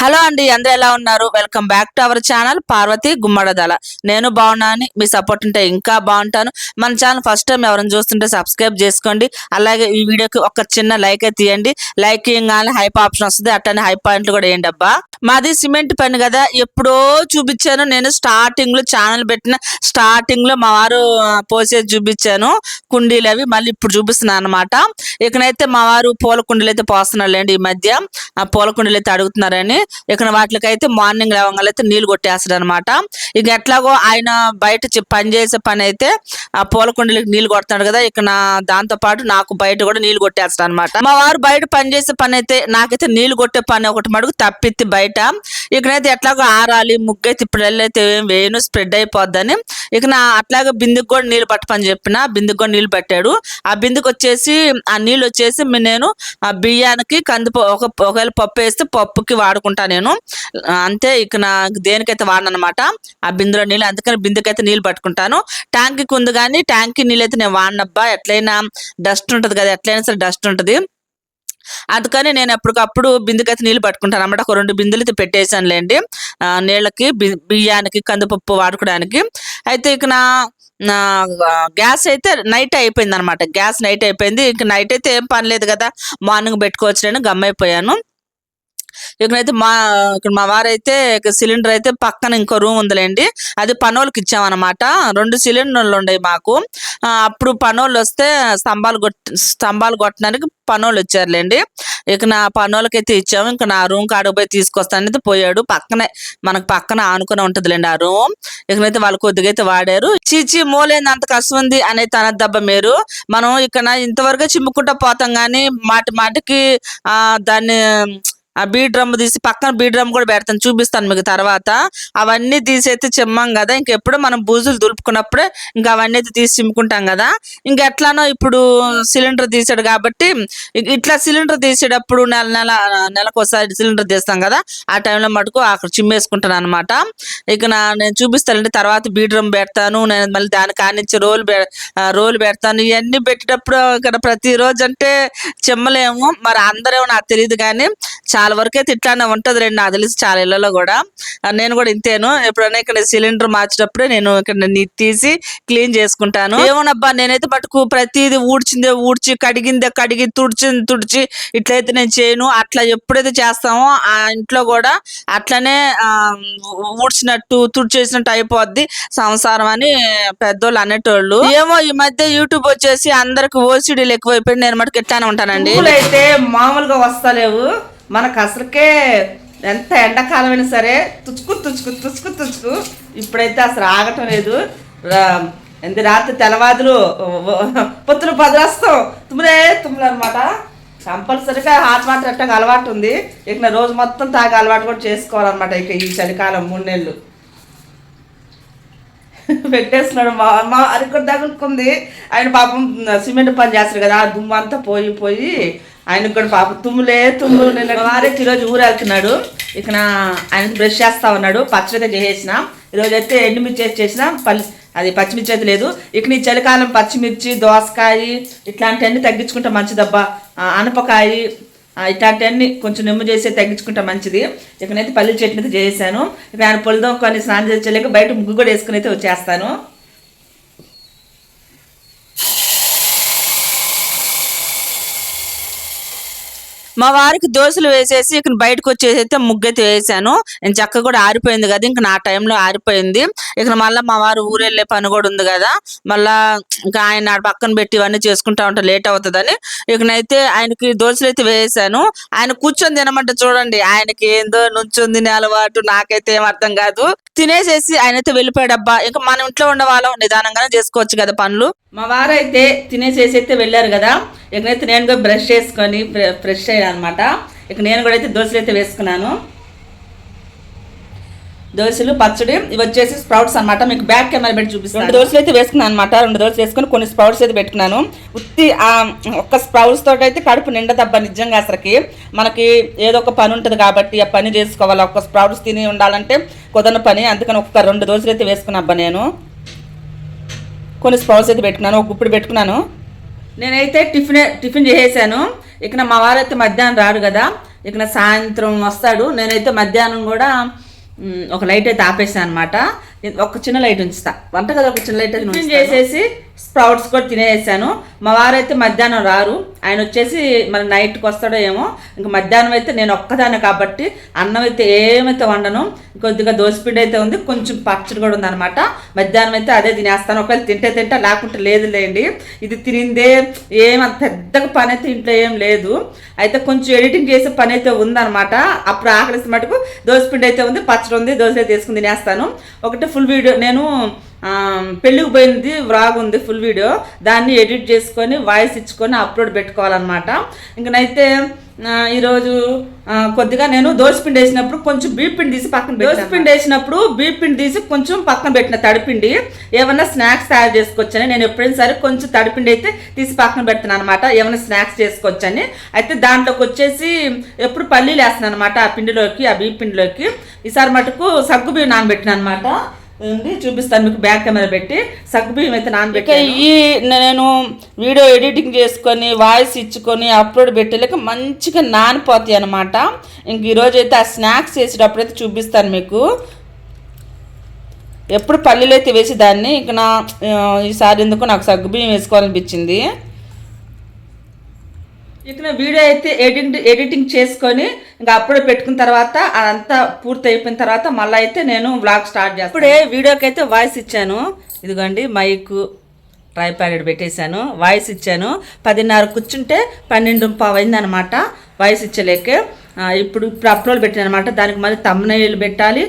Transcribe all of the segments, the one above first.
Hello అండి అందరూ ఎలా ఉన్నారు? Welcome back to our channel Parvathi Gummadadala నేను బాగున్నాను మీ సపోర్ట్ ఉంటే ఇంకా బాగుంటాను. మన ఛానల్ ఫస్ట్ టైం ఎవరైనా చూస్తుంటే సబ్స్క్రైబ్ చేసుకోండి. అలాగే ఈ వీడియోకి ఒక చిన్న లైక్ అయితే తీయండి లైక్ కానీ హైప్ ఆప్షన్ వస్తుంది. అట్లనే హై పాయింట్లు కూడా వేయండి అబ్బా. మాది సిమెంట్ పని కదా. ఎప్పుడో చూపించాను. నేను స్టార్టింగ్లో ఛానల్ పెట్టిన స్టార్టింగ్లో మా వారు పోసేది చూపించాను. కుండీలు అవి మళ్ళీ ఇప్పుడు చూపిస్తున్నాను అనమాట ఇకనైతే మా వారు పూల కుండీలు అయితే పోస్తున్నారులేండి ఈ మధ్య. పూల కుండీలు అయితే అడుగుతున్నారని. ఇక వాటికైతే మార్నింగ్ లేవగానే అయితే నీళ్ళు కొట్టేస్తాడు అనమాట ఇక ఎట్లాగో ఆయన బయట పని చేసే పని అయితే ఆ పూల కుండీలకు నీళ్ళు కొడతాడు కదా ఇక నా దాంతో పాటు నాకు బయట కూడా నీళ్ళు కొట్టేస్తాడు అనమాట మా వారు బయట పని చేసే పని అయితే నాకైతే నీళ్ళు కొట్టే పని ఒకటి మడుగు తప్పిత్తి బయట. ఇకనైతే ఎట్లాగో ఆరాలి ముగ్గైతే ఇప్పుడు వెళ్ళైతే ఏం వేయను స్ప్రెడ్ అయిపోద్దని. ఇక నా అట్లాగే బిందుకు కూడా నీళ్ళు పట్టమని చెప్పిన బిందుకు కూడా నీళ్ళు పట్టాడు. ఆ బిందుకు వచ్చేసి ఆ నీళ్ళు వచ్చేసి నేను ఆ బియ్యానికి కందిప ఒక ఒకవేళ పప్పు వేస్తే పప్పుకి వాడుకుంటాను వాడుకుంటా నేను. అంతే ఇక నా దేనికైతే వాడను అనమాట ఆ బిందులో నీళ్ళు అందుకని బిందుకైతే నీళ్ళు పట్టుకుంటాను. ట్యాంక్కి ఉంది కానీ ట్యాంక్కి నీళ్ళు అయితే నేను వాడినబ్బా ఎట్లయినా డస్ట్ ఉంటుంది కదా ఎట్లయినా సరే డస్ట్ ఉంటుంది. అందుకని నేను ఎప్పటికప్పుడు బిందుకైతే నీళ్ళు పట్టుకుంటాను అనమాట. ఒక రెండు బిందులు అయితే పెట్టేశానులేండి నీళ్ళకి బియ్యానికి కందిపప్పు వాడుకోవడానికి. అయితే ఇక నా నా గ్యాస్ అయితే నైట్ అయిపోయింది అనమాట గ్యాస్ నైట్ అయిపోయింది ఇంక నైట్ అయితే ఏం పని లేదు కదా మార్నింగ్ పెట్టుకోవచ్చు నేను గమ్మైపోయాను. ఇక్కడైతే మా ఇక్కడ మా వారైతే ఇక సిలిండర్ అయితే పక్కన ఇంకో రూమ్ ఉందిలేండి. అది పనోళ్ళకి ఇచ్చామన్నమాట. రెండు సిలిండర్లు ఉన్నాయి మాకు. అప్పుడు పనోళ్ళు వస్తే స్తంభాలు కొట్ స్తంభాలు కొట్టడానికి పనోళ్ళు వచ్చారులేండి. ఇక నా పనోళ్ళకైతే ఇచ్చాము. ఇంకా నా రూమ్ కాడకు పోయి తీసుకొస్తానైతే పోయాడు. పక్కనే మనకు పక్కన ఆనుకుని ఉంటదిలేండి ఆ రూమ్. ఇకనైతే వాళ్ళు కొద్దిగా అయితే వాడారు. చీచి మూలేంది అంత కష్టం ఉంది అనేది దెబ్బ మీరు. మనం ఇక్కడ ఇంతవరకు చిమ్ముకుంటా పోతాం కానీ మాటి మాటికి ఆ దాన్ని ఆ బీ డ్రమ్ తీసి పక్కన బీ డ్రమ్ కూడా పెడతాను చూపిస్తాను మీకు తర్వాత. అవన్నీ తీసి అయితే చిమ్మం కదా ఇంకెప్పుడు మనం బూజులు దులుపుకున్నప్పుడే ఇంకా అవన్నీ అయితే తీసి చిమ్ముకుంటాం కదా. ఇంకా ఎట్లానో ఇప్పుడు సిలిండర్ తీసాడు కాబట్టి ఇట్లా సిలిండర్ తీసేటప్పుడు నెల నెల నెలకు ఒకసారి సిలిండర్ తీస్తాం కదా ఆ టైంలో మటుకు అక్కడ చిమ్మేసుకుంటాను అనమాట ఇక నా నేను చూపిస్తానండి తర్వాత బీ డ్రమ్ పెడతాను నేను మళ్ళీ దాని కానించి రోలు రోలు పెడతాను ఇవన్నీ పెట్టేటప్పుడు ఇక్కడ ప్రతిరోజు అంటే చిమ్మలేము. మరి అందరేమో నాకు తెలియదు కానీ చాలా వరకు అయితే ఇట్లానే ఉంటది రెండు నాకు తెలిసి చాలా ఇళ్ళలో కూడా. నేను కూడా ఇంతేను. ఎప్పుడైనా ఇక్కడ సిలిండర్ మార్చేటప్పుడే నేను ఇక్కడ నీ తీసి క్లీన్ చేసుకుంటాను. ఏమోనబ్బా నేనైతే మటుకు ప్రతిది ఊడ్చిందే ఊడ్చి కడిగిందే కడిగి తుడిచింది తుడిచి ఇట్లయితే నేను చేయను. అట్లా ఎప్పుడైతే చేస్తామో ఆ ఇంట్లో కూడా అట్లనే ఊడ్చినట్టు తుడిచేసినట్టు అయిపోద్ది సంసారం అని పెద్దోళ్ళు అనేటోళ్ళు. ఏమో ఈ మధ్య యూట్యూబ్ వచ్చేసి అందరికి ఓసిడీలు ఎక్కువైపోయి నేను మటుకు ఇట్లానే ఉంటానండి. అయితే మామూలుగా వస్తలేవు. మనకు అసలుకే ఎంత ఎండాకాలం అయినా సరే తుచుకు తుచుకు తుచుకు తుచ్చుకు. ఇప్పుడైతే అసలు ఆగటం లేదు. రా- ఎంత రాత్రి తెల్లవాదులు పొత్తులు పదిరేస్తాం తుమ్ములే తుమ్ములు అనమాట కంపల్సరీగా హాట్ వాటర్ అట్టగా అలవాటు ఉంది. ఇక నా రోజు మొత్తం తాగే అలవాటు కూడా చేసుకోవాలన్నమాట ఇక ఈ చలికాలం మూడు నెలలు. పెట్టేస్తున్నాడు మా మా కూడా తగులుకుంది. ఆయన పాపం సిమెంట్ పని చేస్తారు కదా ఆ దుమ్ము అంతా పోయి పోయి ఆయనకు కూడా పాప తుమ్ములే తుమ్ములు నిన్న వారికి ఈరోజు ఊరు వెళ్తున్నాడు ఇక్కడ ఆయన బ్రష్ చేస్తా ఉన్నాడు. పచ్చడి అయితే చేసేసిన. ఈరోజు అయితే ఎండుమిర్చి వేసి చేసిన. పల్లి అది పచ్చిమిర్చి అయితే లేదు. ఇక నీ చలికాలం పచ్చిమిర్చి దోసకాయ ఇట్లాంటివన్నీ తగ్గించుకుంటే మంచిదబ్బా. అనపకాయ ఇట్లాంటివన్నీ కొంచెం నిమ్మ చేసి తగ్గించుకుంటే మంచిది. ఇకనైతే పల్లి చట్నీ అయితే చేశాను ఇక ఆయన పొలిదో కొన్ని స్నానం చేసే బయట ముగ్గు కూడా వేసుకుని అయితే వచ్చేస్తాను. మా వారికి దోశలు వేసేసి ఇక బయటకు వచ్చేసి అయితే ముగ్గైతే వేసాను. నేను చక్క కూడా ఆరిపోయింది కదా ఇంక నా టైంలో ఆరిపోయింది. ఇక మళ్ళీ మా వారు ఊరెళ్ళే పని కూడా ఉంది కదా మళ్ళా ఇంకా ఆయన పక్కన పెట్టి ఇవన్నీ చేసుకుంటా ఉంటే లేట్ అవుతుందని. ఇకనైతే ఆయనకి దోశలు అయితే వేసాను. ఆయన కూర్చొని తినమంటే చూడండి ఆయనకి ఏందో నుంచొని తినే అలవాటు నాకైతే ఏం అర్థం కాదు. తినేసేసి ఆయన అయితే వెళ్ళిపోయాడబ్బా ఇంకా మన ఇంట్లో ఉన్న వాళ్ళం నిదానంగానే చేసుకోవచ్చు కదా పనులు. మా వారైతే తినేసేసి అయితే వెళ్ళారు కదా ఇకనైతే నేను కూడా బ్రష్ చేసుకొని ఫ్రెష్ అయ్యాను అనమాట ఇక నేను కూడా అయితే దోశలు అయితే వేసుకున్నాను. దోశలు పచ్చడి ఇవి వచ్చేసి స్ప్రౌట్స్ అన్నమాట. మీకు బ్యాక్ కెమెరా పెట్టి చూపిస్తాను. రెండు దోశలు అయితే వేసుకున్నాను అనమాట రెండు దోశలు వేసుకొని కొన్ని స్ప్రౌట్స్ అయితే పెట్టుకున్నాను. ఉత్తి ఆ ఒక్క స్ప్రౌట్స్ తోటి అయితే కడుపు నిండదబ్బా నిజంగా అసలుకి. మనకి ఏదో ఒక పని ఉంటుంది కాబట్టి ఆ పని చేసుకోవాలి. ఒక్క స్ప్రౌట్స్ తిని ఉండాలంటే కుదరని పని. అందుకని ఒక్క రెండు దోశలు అయితే వేసుకున్నా అబ్బా నేను. కొన్ని స్పౌల్స్ అయితే పెట్టుకున్నాను ఒక గుప్పుడు పెట్టుకున్నాను. నేనైతే టిఫిన్ టిఫిన్ చేసేసాను. ఇక మా వారైతే మధ్యాహ్నం రాడు కదా ఇక సాయంత్రం వస్తాడు. నేనైతే మధ్యాహ్నం కూడా ఒక లైట్ అయితే ఆపేసాను అనమాట ఒక చిన్న లైట్ ఉంచుతా. వంట కదా ఒక చిన్న లైట్. చేసేసి స్ప్రౌట్స్ కూడా తినేసాను మా వారైతే మధ్యాహ్నం రారు. ఆయన వచ్చేసి మరి నైట్కి వస్తాడో ఏమో. ఇంకా మధ్యాహ్నం అయితే నేను ఒక్కదాన్ని కాబట్టి అన్నం అయితే ఏమైతే వండను కొద్దిగా దోసపిండి అయితే ఉంది కొంచెం పచ్చడి కూడా ఉందన్నమాట. మధ్యాహ్నం అయితే అదే తినేస్తాను. ఒకవేళ తింటే తింటే లేకుంటే లేదు లేండి ఇది తినిందే ఏమంత పెద్దగా పని అయితే ఇంట్లో ఏం లేదు. అయితే కొంచెం ఎడిటింగ్ చేసే పని అయితే ఉందన్నమాట. అప్పుడు ఆకలిస్తే మటుకు దోసపిండి అయితే ఉంది పచ్చడి ఉంది దోశ అయితే తీసుకుని తినేస్తాను. ఒకటి ఫుల్ వీడియో నేను పెళ్ళికి పోయింది వ్రాగ్ ఉంది ఫుల్ వీడియో దాన్ని ఎడిట్ చేసుకొని వాయిస్ ఇచ్చుకొని అప్లోడ్ పెట్టుకోవాలన్నమాట. ఇంకనైతే ఈరోజు కొద్దిగా నేను దోశపిండి వేసినప్పుడు కొంచెం బీపిండి తీసి పక్కన దోశపిండి వేసినప్పుడు బీపిండి తీసి కొంచెం పక్కన పెట్టిన తడిపిండి ఏమన్నా స్నాక్స్ తయారు చేసుకోవచ్చని నేను ఎప్పుడైనా సరే కొంచెం తడిపిండి అయితే తీసి పక్కన పెడతాను అనమాట ఏమైనా స్నాక్స్ చేసుకోవచ్చని. అయితే దాంట్లోకి వచ్చేసి ఎప్పుడు పల్లీలు వేస్తున్నాను అనమాట ఆ పిండిలోకి ఆ బీపిండిలోకి ఈసారి మటుకు సగ్గు బియ్యం నానబెట్టిన అనమాట ఉంది చూపిస్తాను మీకు బ్యాక్ కెమెరా పెట్టి. సగ్గు బియ్యం అయితే నానబెట్టి ఈ నేను వీడియో ఎడిటింగ్ చేసుకొని వాయిస్ ఇచ్చుకొని అప్లోడ్ పెట్టలేక మంచిగా నానిపోతాయి అనమాట ఇంక ఈరోజు అయితే ఆ స్నాక్స్ చేసేటప్పుడు అయితే చూపిస్తాను మీకు. ఎప్పుడు పల్లీలు అయితే వేసి దాన్ని ఇంక నా ఈసారి ఎందుకు నాకు సగ్గు బియ్యం వేసుకోవాలనిపించింది. ఇక వీడియో అయితే ఎడిట్ ఎడిటింగ్ చేసుకొని ఇంకా అప్పుడే పెట్టుకున్న తర్వాత అదంతా పూర్తి అయిపోయిన తర్వాత మళ్ళీ అయితే నేను వ్లాగ్ స్టార్ట్ చేస్తాను. ఇప్పుడే వీడియోకి అయితే వాయిస్ ఇచ్చాను. ఇదిగోండి మైక్ ట్రై ప్యాకెట్ పెట్టేశాను. వాయిస్ ఇచ్చాను. పదిన్నర కూర్చుంటే పన్నెండు పావు అయిందనమాట వాయిస్ ఇచ్చలేకే. ఇప్పుడు ఇప్పుడు అప్లోడ్ పెట్టాను అనమాట దానికి మళ్ళీ తమ్నైల్ పెట్టాలి.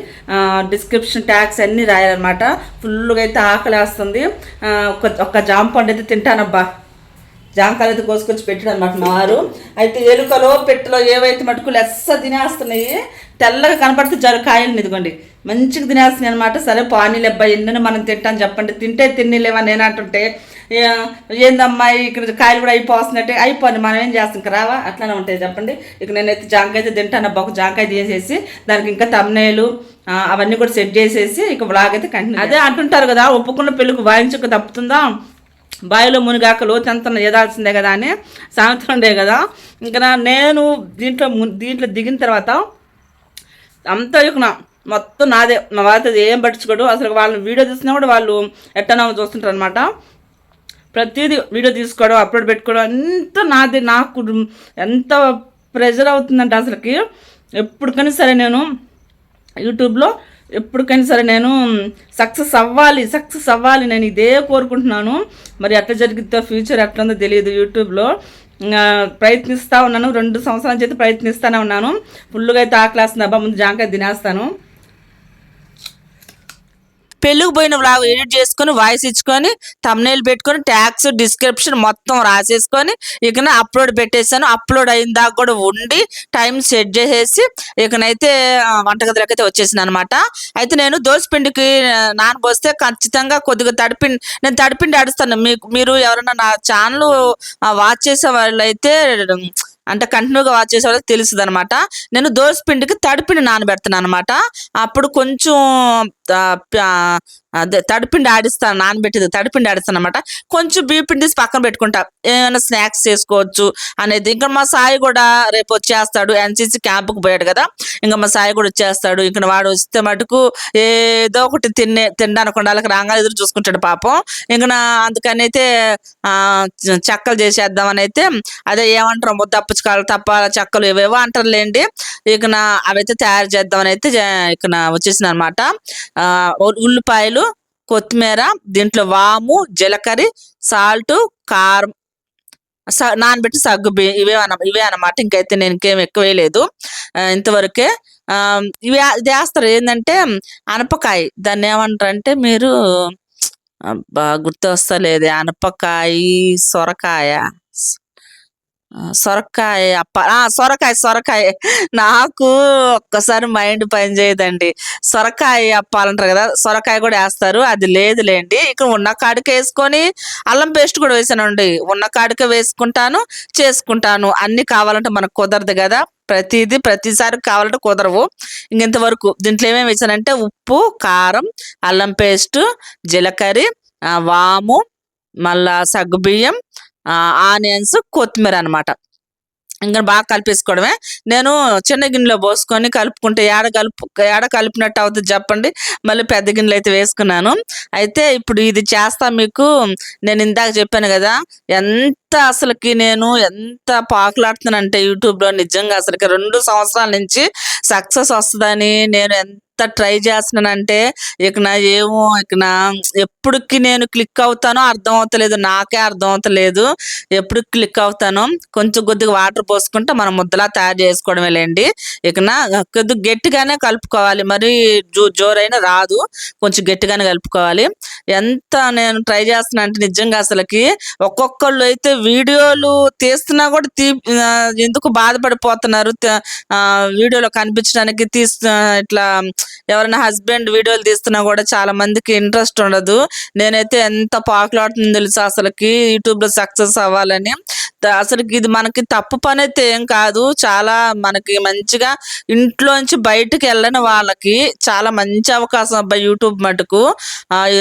డిస్క్రిప్షన్ ట్యాగ్స్ అన్నీ రాయాలన్నమాట. ఫుల్గా అయితే ఆకలి వస్తుంది ఒక ఒక జామ పండు అయితే తింటానబ్బా. జాంకాయలు అయితే కోసుకొచ్చి పెట్టాడు అనమాట మా వారు. అయితే ఎలుకలో పెట్టెలో ఏవైతే మటుకు లెస్స తినేస్తున్నాయి తెల్లగా కనపడితే జరు కాయలు ఇదిగోండి. మంచిగా తినేస్తున్నాయి అనమాట సరే పానీలు అబ్బాయి ఎన్నైనా మనం తింటాను చెప్పండి. తింటే తిన్నిలేవా నేను అంటుంటే ఏందమ్మా ఇక్కడ కాయలు కూడా అయిపోతున్నట్టే అయిపోయింది మనం ఏం చేస్తాం? ఇంకా రావా? అట్లానే ఉంటాయి చెప్పండి. ఇక నేనైతే జాంకాయ అయితే తింటాను. అబ్బా ఒక జాంకాయ తీసేసి దానికి ఇంకా తమ్నేలు అవన్నీ కూడా సెట్ చేసేసి ఇక బ్లాగ్ అయితే కంటిన్యూ అదే అంటుంటారు కదా ఒప్పుకున్న పెళ్ళికి వాయించక తప్పుతుందా? బావిలో మునిగాక లోతంత ఎదాల్సిందే కదా అని సామెత ఉండే కదా. ఇంకా నేను దీంట్లో ము- దీంట్లో దిగిన తర్వాత అంతా ఇక మొత్తం నాదే. నా వాళ్ళతో ఏం పట్టించుకోడు. అసలు వాళ్ళని వీడియో తీసినా కూడా వాళ్ళు ఎట్టనా చూస్తుంటారు అనమాట ప్రతిదీ వీడియో తీసుకోవడం అప్లోడ్ పెట్టుకోవడం ఎంత నాదే నాకు ఎంత ప్రెజర్ అవుతుందంటే అసలుకి. ఎప్పటికైనా సరే నేను యూట్యూబ్లో ఎప్పటికైనా సరే నేను సక్సెస్ అవ్వాలి సక్సెస్ అవ్వాలి నేను ఇదే కోరుకుంటున్నాను. మరి ఎట్లా జరిగిద్దో? ఫ్యూచర్ ఎట్లా ఉందో తెలియదు యూట్యూబ్లో. ప్రయత్నిస్తూ ఉన్నాను. రెండు సంవత్సరాల చేతి ప్రయత్నిస్తూనే ఉన్నాను. ఫుల్గా అయితే ఆ క్లాస్ అబ్బా ముందు జాంకాయ తినేస్తాను. పెళ్ళికి పోయిన వ్లాగ్ ఎడిట్ చేసుకొని వాయిస్ ఇచ్చుకొని తమ్నేలు పెట్టుకొని ట్యాక్స్ డిస్క్రిప్షన్ మొత్తం రాసేసుకొని ఇక అప్లోడ్ పెట్టేశాను. అప్లోడ్ అయిన దాకా కూడా ఉండి టైం సెట్ చేసేసి ఇకనైతే వంటగదిలోకి అయితే వచ్చేసింది అనమాట అయితే నేను దోసపిండికి ఆ, నానబోస్తే ఖచ్చితంగా కొద్దిగా తడిపిండి నేను తడిపిండి ఆడుస్తాను. మీకు మీరు ఎవరైనా నా ఛానల్ వాచ్ చేసే వాళ్ళు అయితే అంటే కంటిన్యూగా వాచ్ చేసే వాళ్ళకి తెలుస్తుంది అనమాట నేను దోసపిండికి తడిపిండి నానబెడతాను అనమాట అప్పుడు కొంచెం తడిపిండి ఆడిస్తాను నానబెట్టేది తడిపిండి ఆడిస్తాను అనమాట కొంచెం బియ్యపిండి తీసి పక్కన పెట్టుకుంటా. ఏమైనా స్నాక్స్ చేసుకోవచ్చు అనేది. ఇంకా మా సాయి కూడా రేపు వచ్చేస్తాడు. ఎన్సీసీ క్యాంపుకి పోయాడు కదా. ఇంకా మా సాయి కూడా వచ్చేస్తాడు. ఇంకా వాడు వస్తే మటుకు ఏదో ఒకటి తినే తినడానికి ఉండాలకి రాగా ఎదురు చూసుకుంటాడు పాపం. ఇంకా నా అందుకనైతే చెక్కలు చేసేద్దామని అయితే అదే ఏమంటారు ముద్దప్పచ్చుకాలు తప్ప చెక్కలు ఏవేవో అంటారులేండి. ఇక నా అవైతే తయారు చేద్దామని అయితే ఇక వచ్చేసింది అనమాట ఉల్లిపాయలు కొత్తిమీర దీంట్లో వాము జీలకర్ర సాల్ట్ కారం స- నానబెట్టి సగ్గు బియ్యం ఇవే అన ఇవే అనమాట ఇంకైతే నేను ఇంకేం ఎక్కువ వేయలేదు. ఇంతవరకే ఆ, ఇవి చేస్తారు వేస్తారు. ఏంటంటే అనపకాయ. దాన్ని ఏమంటారంటే మీరు గుర్తు వస్తలేదు అనపకాయ సొరకాయ. సొరకాయ అప్ప సొరకాయ సొరకాయ. నాకు ఒక్కసారి మైండ్ పని చేయదండి. సొరకాయ అప్పాలంటారు కదా సొరకాయ కూడా వేస్తారు. అది లేదులేండి. ఇక్కడ ఉన్న కాడికి వేసుకొని అల్లం పేస్ట్ కూడా వేసానండి. ఉన్న కాడికి వేసుకుంటాను చేసుకుంటాను. అన్ని కావాలంటే మనకు కుదరదు కదా. ప్రతిదీ ప్రతిసారి కావాలంటే కుదరవు. ఇంకెంతవరకు దీంట్లో ఏమేమి వేసానంటే ఉప్పు కారం అల్లం పేస్ట్ జీలకర్ర వాము మళ్ళా సగ్గుబియ్యం ఆనియన్స్ కొత్తిమీర అనమాట ఇంకా బాగా కలిపేసుకోవడమే. నేను చిన్న గిన్నెలో పోసుకొని కలుపుకుంటే ఏడ కలుపు ఏడ కలిపినట్టు అవుతుంది చెప్పండి. మళ్ళీ పెద్ద గిన్నెలు అయితే వేసుకున్నాను. అయితే ఇప్పుడు ఇది చేస్తా మీకు నేను ఇందాక చెప్పాను కదా ఎంత అసలుకి నేను ఎంత పాకులాడుతున్నానంటే యూట్యూబ్లో నిజంగా అసలుకి రెండు సంవత్సరాల నుంచి సక్సెస్ వస్తుందని నేను ఎంత ఎంత ట్రై చేస్తున్నానంటే ఇక నా ఏమో ఇక నా ఎప్పటికి నేను క్లిక్ అవుతానో అర్థం అవుతలేదు నాకే అర్థం అవుతలేదు. ఎప్పుడు క్లిక్ అవుతానో కొంచెం కొద్దిగా వాటర్ పోసుకుంటే మనం ముద్దలా తయారు చేసుకోవడమే లేండి. ఇక నా కొద్దిగా గట్టిగానే కలుపుకోవాలి. మరి జో జోరైన రాదు. కొంచెం గట్టిగానే కలుపుకోవాలి. ఎంత నేను ట్రై చేస్తున్నా అంటే నిజంగా అసలుకి ఒక్కొక్కళ్ళు అయితే వీడియోలు తీస్తున్నా కూడా తీ ఎందుకు బాధపడిపోతున్నారు? వీడియోలో కనిపించడానికి తీస్ ఇట్లా ఎవరైనా హస్బెండ్ వీడియోలు తీస్తున్నా కూడా చాలా మందికి ఇంట్రెస్ట్ ఉండదు. నేనైతే ఎంత పాకులాడుతుంది తెలుసు అసలుకి యూట్యూబ్లో సక్సెస్ అవ్వాలని. అసలుకి ఇది మనకి తప్పు పని అయితే ఏం కాదు. చాలా మనకి మంచిగా ఇంట్లోంచి బయటకు వెళ్ళని వాళ్ళకి చాలా మంచి అవకాశం అబ్బాయి యూట్యూబ్ మటుకు.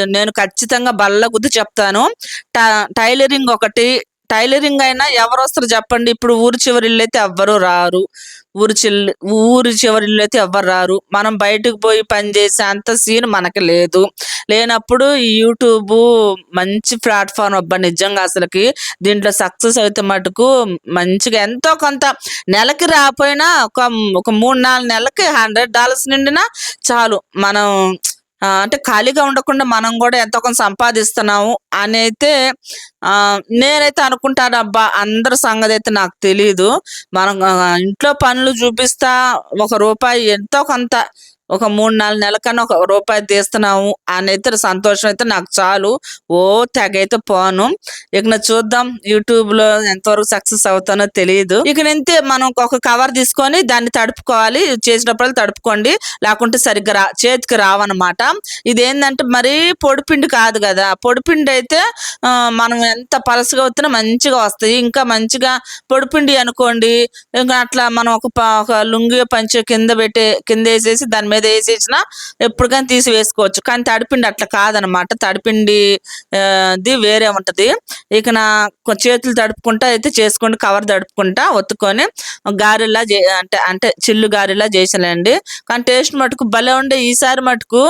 నేను ఖచ్చితంగా బల్ల గుద్ది చెప్తాను. ట- టైలరింగ్ ఒకటి. టైలరింగ్ అయినా ఎవరు వస్తారు చెప్పండి. ఇప్పుడు ఊరు చివరిల్లు అయితే ఎవ్వరు రారు. ఊరి చిల్లు ఊరి చివరిలో అయితే ఎవ్వరు రారు. మనం బయటకు పోయి పని చేసే అంత సీన్ మనకి లేదు. లేనప్పుడు యూట్యూబ్ మంచి ప్లాట్ఫామ్ అబ్బా నిజంగా అసలుకి. దీంట్లో సక్సెస్ అయితే మటుకు మంచిగా ఎంతో కొంత నెలకి రాపోయినా ఒక ఒక మూడు నాలుగు నెలలకి హండ్రెడ్ డాలర్స్ నిండినా చాలు. మనం అంటే ఖాళీగా ఉండకుండా మనం కూడా ఎంతో కొంత సంపాదిస్తున్నాము అని అయితే ఆ, నేనైతే అనుకుంటాను అబ్బా అందరి సంగతి అయితే నాకు తెలియదు మనం ఇంట్లో పనులు చూపిస్తా ఒక రూపాయి ఎంతో కొంత ఒక మూడు నాలుగు నెలల కన్నా ఒక రూపాయి తీస్తున్నాము అని అయితే సంతోషం అయితే నాకు చాలు. ఓ తెగైతే పోను. ఇక నేను చూద్దాం యూట్యూబ్లో ఎంతవరకు సక్సెస్ అవుతానో తెలియదు ఇక నింతే మనం ఒక కవర్ తీసుకొని దాన్ని తడుపుకోవాలి. చేసినప్పుడు తడుపుకోండి. లేకుంటే సరిగ్గా రా చేతికి రావన్నమాట. ఇదేంటంటే మరీ పొడిపిండి కాదు కదా. పొడిపిండి అయితే మనం ఎంత పలసగా అవుతున్నా మంచిగా వస్తాయి. ఇంకా మంచిగా పొడిపిండి అనుకోండి. ఇంకా అట్లా మనం ఒక ప- ఒక లుంగి పంచ కింద పెట్టి కింద వేసేసి దాని మీద వేసేసిన ఎప్పటికైనా తీసి వేసుకోవచ్చు కానీ తడిపిండి అట్లా కాదనమాట. తడిపిండి వేరే ఉంటది. ఇక నా చేతులు తడుపుకుంటా అయితే చేసుకోండి కవర్ తడుపుకుంటా ఒత్తుకొని గారెలా అంటే అంటే చిల్లు గారెలా చేసానండి కానీ టేస్ట్ మటుకు భలే ఉండే ఈసారి మటుకు.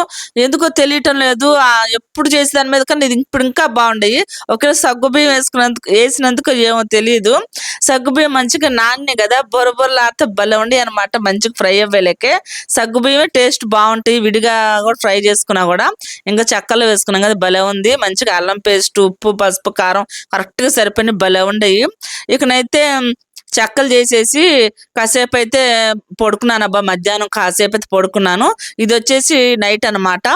ఎందుకో తెలియటం లేదు. ఎప్పుడు చేసే దాని మీద కానీ ఇది ఇప్పుడు ఇంకా బాగుండేవి ఒకే సగ్గు బియ్యం వేసుకున్నందుకు వేసినందుకు ఏమో తెలియదు సగ్గు బియ్యం మంచిగా నాణ్య కదా. బొర లాగితే భలే ఉండి అనమాట మంచిగా ఫ్రై అవ్వలేకే. సగ్గు బియ్యమే టేస్ట్ బాగుంటాయి విడిగా కూడా ఫ్రై చేసుకున్నా కూడా. ఇంకా చెక్కలు వేసుకున్నాం కదా భలే ఉంది. మంచిగా అల్లం పేస్ట్ ఉప్పు పసుపు కారం కరెక్ట్గా సరిపోయిన భలే ఉండయి. ఇకనైతే చెక్కలు చేసేసి కాసేపు అయితే పడుకున్నాను అబ్బా మధ్యాహ్నం కాసేపు అయితే పడుకున్నాను. ఇది వచ్చేసి నైట్ అనమాట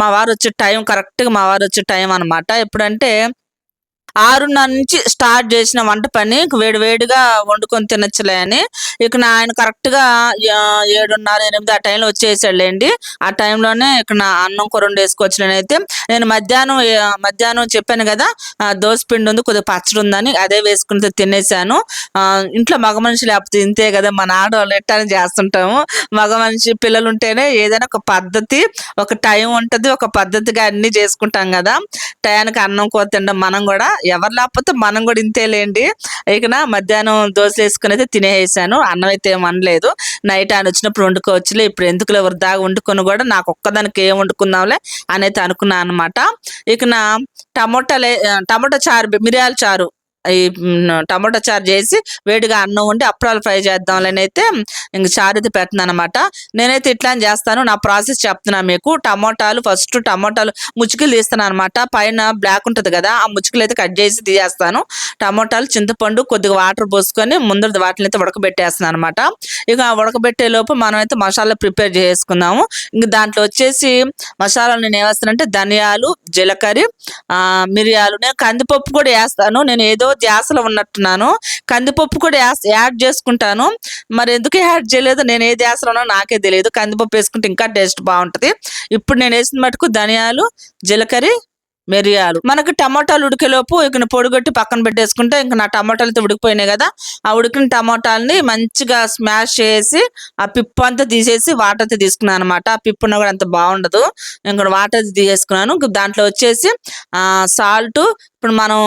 మా వారు వచ్చే టైం కరెక్ట్గా మా వారు వచ్చే టైం అన్నమాట. ఎప్పుడంటే ఆరున్నర నుంచి స్టార్ట్ చేసిన వంట పని వేడి వేడిగా వండుకొని తినొచ్చులే అని. ఇక నా ఆయన కరెక్ట్గా ఏడున్నర ఎనిమిది ఆ టైంలో వచ్చేసాడులేండి. ఆ టైంలోనే ఇక నా అన్నం కూర వేసుకొచ్చిన అయితే నేను మధ్యాహ్నం మధ్యాహ్నం చెప్పాను కదా ఆ, దోస పిండి ఉంది కొద్దిగా పచ్చడి ఉందని అదే వేసుకుని తినేసాను. ఇంట్లో మగ మనిషి లేకపోతే ఇంతే కదా మన ఆడవాళ్ళు ఎట్టాని చేస్తుంటాము. మగ మనిషి పిల్లలు ఉంటేనే ఏదైనా ఒక పద్ధతి ఒక టైం ఉంటుంది ఒక పద్ధతిగా అన్ని చేసుకుంటాం కదా. టయానికి అన్నం కూర తినడం మనం కూడా ఎవరు లేకపోతే మనం కూడా ఇంతేలేండి. ఇక నా మధ్యాహ్నం దోశ వేసుకుని అయితే తినేసాను అన్నం అయితే ఏం అనలేదు. నైట్ ఆయన వచ్చినప్పుడు వండుకోవచ్చులే. ఇప్పుడు ఎందుకులే వృధాగా వండుకొని కూడా నాకు ఒక్కదానికి ఏం వండుకుందాంలే అని అయితే అనుకున్నాను అనమాట ఇక నా టమోటాలే టమోటా చారు మిరియాల చారు. ఈ టమాటో టమోటా చారు చేసి వేడిగా అన్నం ఉండి అప్పడాలు ఫ్రై చేద్దాంలని అయితే ఇంక చారు అయితే పెడుతున్నాను అనమాట నేనైతే ఇట్లా చేస్తాను. నా ప్రాసెస్ చెప్తున్నా మీకు. టమోటాలు ఫస్ట్ టమోటాలు ముచ్చుకలు తీస్తాను అనమాట పైన బ్లాక్ ఉంటుంది కదా ఆ ముచ్చుకలు అయితే కట్ చేసి తీసేస్తాను. టమోటాలు చింతపండు కొద్దిగా వాటర్ పోసుకొని ముందర వాటిని అయితే ఉడకబెట్టేస్తున్నాను అనమాట ఇక ఉడకబెట్టే లోపు మనం అయితే మసాలా ప్రిపేర్ చేసుకుందాము. ఇంక దాంట్లో వచ్చేసి మసాలాలు నేను ఏమేస్తానంటే ధనియాలు జీలకర్ర మిరియాలు నేను కందిపప్పు కూడా వేస్తాను. నేను ఏదో ధ్యాసలో ఉన్నట్టున్నాను. కందిపప్పు కూడా యాస్- యాడ్ చేసుకుంటాను. మరి ఎందుకు యాడ్ చేయలేదు? నేను ఏ ధ్యాసలో ఉన్నా నాకే తెలియదు. కందిపప్పు వేసుకుంటే ఇంకా టేస్ట్ బాగుంటుంది. ఇప్పుడు నేను వేసిన మటుకు ధనియాలు జీలకర్ర మిరియాలు. మనకి టమాటాలు ఉడికేలోపు ఇక పొడిగొట్టి పక్కన పెట్టేసుకుంటే ఇంక నా టమాటాలతో ఉడికిపోయినాయి కదా ఆ ఉడికిన టమాటాలని మంచిగా స్మాష్ చేసి ఆ పిప్పు అంతా తీసేసి వాటర్ అయితే తీసుకున్నాను అనమాట ఆ పిప్పు కూడా అంత బాగుండదు. ఇంకా వాటర్ తీసేసుకున్నాను. దాంట్లో వచ్చేసి ఆ సాల్ట్ ఇప్పుడు మనం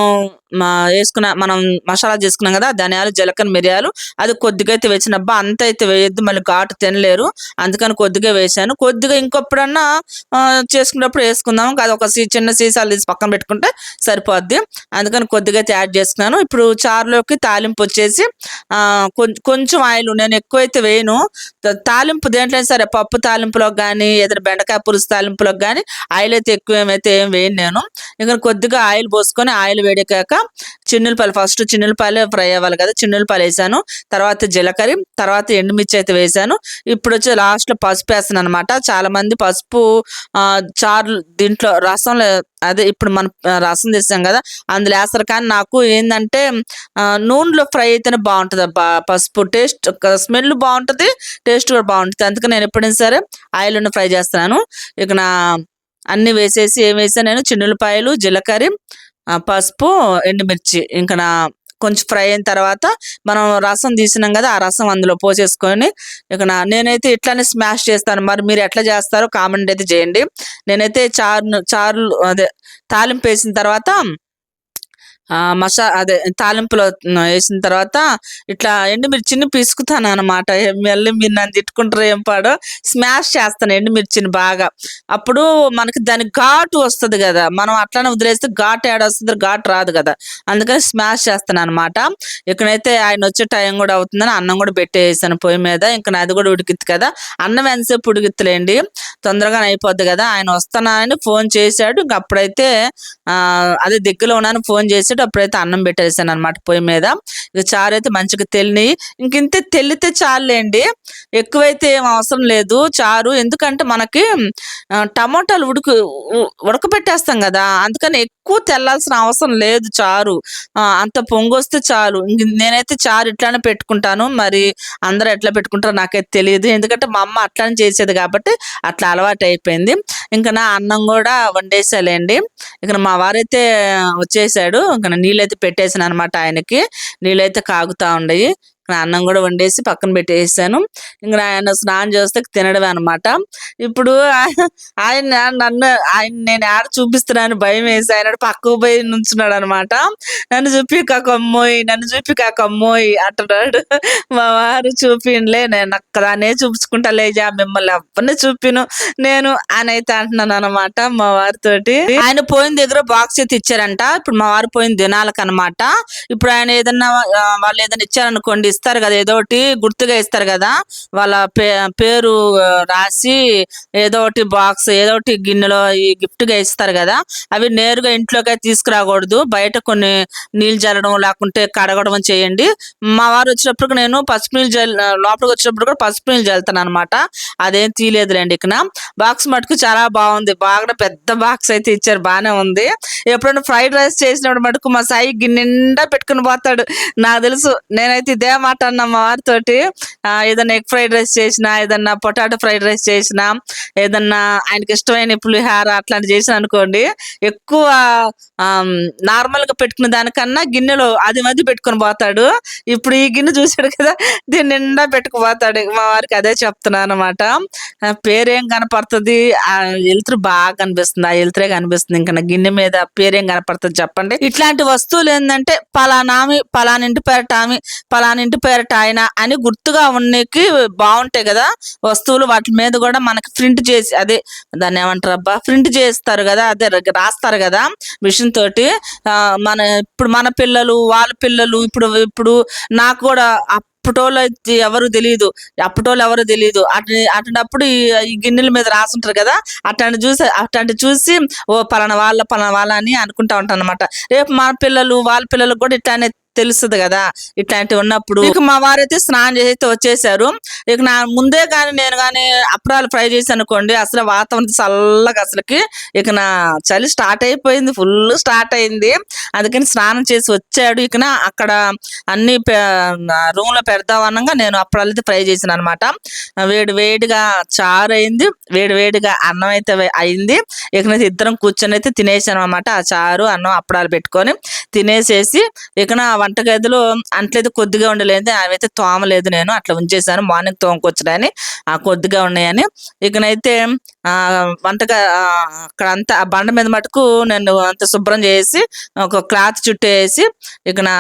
వేసుకున్న మనం మసాలా చేసుకున్నాం కదా ధనియాలు జీలకర్ర మిరియాలు అది కొద్దిగా అయితే వేసిన అబ్బా అంత అయితే వేయొద్దు మళ్ళీ ఘాటు తినలేరు. అందుకని కొద్దిగా వేసాను. కొద్దిగా ఇంకొప్పుడన్నా చేసుకున్నప్పుడు వేసుకుందాం. అది ఒక సీ- చిన్న సీసాలు తీసి పక్కన పెట్టుకుంటే సరిపోద్ది. అందుకని కొద్దిగా అయితే యాడ్ చేస్తున్నాను. ఇప్పుడు చారులోకి తాలింపు వచ్చేసి కొంచెం ఆయిల్ నేను ఎక్కువ అయితే వేయను తాలింపు దేంట్లో అయినా సరే పప్పు తాలింపులోకి కానీ ఏదైనా బెండకాయ పులుసు తాలింపులోకి కానీ ఆయిల్ అయితే ఎక్కువ ఏమైతే ఏం వేయను నేను. ఇంకా కొద్దిగా ఆయిల్ పోసుకొని ఆయిల్ వేడికాక చిన్నులపాయలు ఫస్ట్ చిన్నులపాయలు ఫ్రై అవ్వాలి కదా చిన్నులపాయలు వేసాను. తర్వాత జీలకర్ర తర్వాత ఎండుమిర్చి అయితే వేసాను. ఇప్పుడు వచ్చి లాస్ట్లో పసుపు వేస్తాను అనమాట చాలామంది పసుపు చారు దీంట్లో రసంలో అదే ఇప్పుడు మనం రసం తెస్తాం కదా అందులో వేస్తారు. కానీ నాకు ఏంటంటే నూనెలో ఫ్రై అయితేనే బాగుంటుంది అబ్బా పసుపు టేస్ట్ స్మెల్ బాగుంటుంది టేస్ట్ కూడా బాగుంటుంది. అందుకని నేను ఎప్పుడైనా సరే ఆయిల్ ఫ్రై చేస్తున్నాను. ఇక నా అన్ని వేసేసి ఏం వేసాను నేను? చిన్నులపాయలు జీలకర్ర పసుపు ఎండుమిర్చి. ఇంకా నా కొంచెం ఫ్రై అయిన తర్వాత మనం రసం తీసినాం కదా ఆ రసం అందులో పోసేసుకొని ఇక నేనైతే ఇట్లానే స్మాష్ చేస్తాను. మరి మీరు ఎట్లా చేస్తారో కామెంట్ అయితే చేయండి. నేనైతే చారు చారు అదే తాలింపు వేసిన తర్వాత మసా అదే తాలింపులో వేసిన తర్వాత ఇట్లా ఎండుమిర్చిని పిసుకుతాను అనమాట మళ్ళీ మీరు నన్ను తిట్టుకుంటారు ఏం పాడో స్మాష్ చేస్తాను ఎండుమిర్చిని బాగా. అప్పుడు మనకి దాని ఘాటు వస్తుంది కదా. మనం అట్లానే వదిలేస్తే ఘాటు ఏడొస్తుంది ఘాటు రాదు కదా. అందుకని స్మాష్ చేస్తాను అనమాట ఇక్కడైతే ఆయన వచ్చే టైం కూడా అవుతుందని అన్నం కూడా పెట్టేసాను పొయ్యి మీద. ఇంకా అది కూడా ఉడికిద్ది కదా. అన్నం ఎంతసేపు ఉడికిత్తులేండి తొందరగా అయిపోద్ది కదా. ఆయన వస్తానని ఫోన్ చేశాడు. ఇంక అప్పుడైతే ఆ అదే దగ్గరలో ఉన్నాను ఫోన్ చేసి చేసాడు అప్పుడైతే అన్నం పెట్టేసాను అనమాట పొయ్యి మీద. ఇక చారు అయితే మంచిగా తెల్లి ఇంకింతే తెల్లితే చాలండి ఎక్కువైతే ఏం అవసరం లేదు. చారు ఎందుకంటే మనకి టమాటాలు ఉడుకు ఉడకబెట్టేస్తాం కదా. అందుకని ఎక్కువ తెల్లాల్సిన అవసరం లేదు చారు. అంత పొంగొస్తే చాలు. ఇంక నేనైతే చారు ఇట్లానే పెట్టుకుంటాను. మరి అందరూ ఎట్లా పెట్టుకుంటారో నాకైతే తెలియదు. ఎందుకంటే మా అమ్మ అట్లానే చేసేది కాబట్టి అట్లా అలవాటు అయిపోయింది ఇంకా నా అన్నం కూడా వండేసాలేండి ఇక్కడ మా వారైతే వచ్చేసాడు. ఇంకా నీళ్ళైతే పెట్టేసాను అనమాట ఆయనకి. నీళ్ళైతే కాగుతా ఉండయి అన్నం కూడా వండేసి పక్కన పెట్టేసాను. ఇంకా ఆయన స్నానం చేస్తే తినడమే అనమాట ఇప్పుడు ఆయన నన్ను ఆయన నేను ఆడ చూపిస్తున్నాను భయం వేసి ఆయన పక్కకు పోయి నుంచున్నాడు అనమాట నన్ను చూపి కాకమ్మోయ్ నన్ను చూపి కాకమ్మోయ్ అంటున్నాడు. మా వారు చూపిండలే నేను అక్కదానే చూపించుకుంటా లేజా మిమ్మల్ని ఎవరిని చూపిను? నేను అని అయితే అంటున్నాను అనమాట మా వారితోటి. ఆయన పోయిన దగ్గర బాక్స్ అయితే ఇచ్చారంట ఇప్పుడు మా వారు పోయిన దినాలకు అనమాట ఇప్పుడు ఆయన ఏదన్నా వాళ్ళు ఏదైనా ఇచ్చారనుకోండి ఇస్తారు కదా ఏదో ఒకటి గుర్తుగా ఇస్తారు కదా వాళ్ళ పే పేరు రాసి ఏదో ఒకటి బాక్స్ ఏదో ఒకటి గిన్నెలో ఈ గిఫ్ట్గా ఇస్తారు కదా అవి నేరుగా ఇంట్లోకి తీసుకురాకూడదు. బయట కొన్ని నీళ్ళు జల్లడం లేకుంటే కడగడం చేయండి. మా వారు వచ్చినప్పుడు నేను పసుపు నీళ్ళు జల్ లోపలికి వచ్చినప్పుడు కూడా పసుపు నీళ్ళు జల్లుతాను అనమాట అదేం తీయలేదులేండి ఇక్కడ. బాక్స్ మటుకు చాలా బాగుంది. బాగా పెద్ద బాక్స్ అయితే ఇచ్చారు. బాగానే ఉంది. ఎప్పుడైనా ఫ్రైడ్ రైస్ చేసినప్పుడు మటుకు మా సాయి గిన్నెండా పెట్టుకుని పోతాడు. నాకు తెలుసు. నేనైతే ఇదే మాట అన్న మా వారితోటి ఏదన్నా ఎగ్ ఫ్రైడ్ రైస్ చేసినా ఏదన్నా పొటాటో ఫ్రైడ్ రైస్ చేసినా ఏదన్నా ఆయనకి ఇష్టమైన పులిహార అట్లాంటి చేసిన అనుకోండి ఎక్కువ నార్మల్గా పెట్టుకున్న దానికన్నా గిన్నెలో అది మధ్య పెట్టుకొని పోతాడు. ఇప్పుడు ఈ గిన్నె చూసాడు కదా దీన్ని నిండా పెట్టుకుపోతాడు. మా వారికి అదే చెప్తున్నాను అనమాట పేరేం కనపడుతుంది? ఆ ఎలుతురు బాగా కనిపిస్తుంది. ఆ ఎలుతురే కనిపిస్తుంది. ఇంకా గిన్నె మీద పేరేం కనపడుతుంది చెప్పండి. ఇట్లాంటి వస్తువులు ఏంటంటే పలానామి పలానింటి పెరటామి పలానింటి ఇంటి పేరట ఆయన అని గుర్తుగా ఉన్నకి బాగుంటాయి కదా వస్తువులు. వాటి మీద కూడా మనకి ప్రింట్ చేసి అదే దాన్ని ఏమంటారు అబ్బా ప్రింట్ చేస్తారు కదా అదే రాస్తారు కదా మిషన్ తోటి. ఆ, మన ఇప్పుడు మన పిల్లలు వాళ్ళ పిల్లలు ఇప్పుడు ఇప్పుడు నాకు కూడా అప్పటోళ్ళు అయితే ఎవరు తెలియదు అప్పటోళ్ళు ఎవరు తెలియదు అటు అటునప్పుడు ఈ ఈ గిన్నెల మీద రాసుంటారు కదా అట్లాంటి చూసి అట్లాంటి చూసి ఓ పలానా వాళ్ళ పలానా వాళ్ళ అని అనుకుంటా ఉంటాను అనమాట రేపు మన పిల్లలు వాళ్ళ పిల్లలకు కూడా ఇట్లానే తెలుస్తుంది కదా ఇట్లాంటివి ఉన్నప్పుడు. ఇక మా వారైతే స్నానం చేసి అయితే వచ్చేసారు. ఇక నా ముందే కానీ నేను కానీ అప్పడాలు ఫ్రై చేసి అనుకోండి అసలు వాతావరణం చల్లగా అసలుకి ఇక నా చలి స్టార్ట్ అయిపోయింది ఫుల్ స్టార్ట్ అయింది. అందుకని స్నానం చేసి వచ్చాడు. ఇక అక్కడ అన్ని రూమ్లో పెడదాం అనగా నేను అప్పడాలు అయితే ఫ్రై చేసాను అనమాట వేడి వేడిగా చారు అయింది వేడి వేడిగా అన్నం అయితే అయింది. ఇక ఇద్దరం కూర్చొని అయితే తినేసాను అనమాట ఆ చారు అన్నం అప్పడాలు పెట్టుకొని. తినేసేసి ఇక నా వంటగదిలో అంట్లయితే కొద్దిగా ఉండలేదు అవైతే తోమలేదు నేను. అట్లా ఉంచేసాను మార్నింగ్ తోముకొచ్చడని ఆ కొద్దిగా ఉన్నాయని. ఇకనైతే ఆ వంటగా అక్కడ అంతా ఆ బండ మీద మటుకు నేను అంత శుభ్రం చేసి ఒక క్లాత్ చుట్టేసి ఇక నా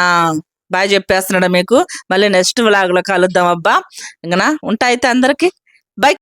బాగా చెప్పేస్తున్నాడు మీకు. మళ్ళీ నెక్స్ట్ వ్లాగ్లో కలుద్దాం అబ్బా. ఇంకనా? ఉంటా అయితే అందరికి. బై.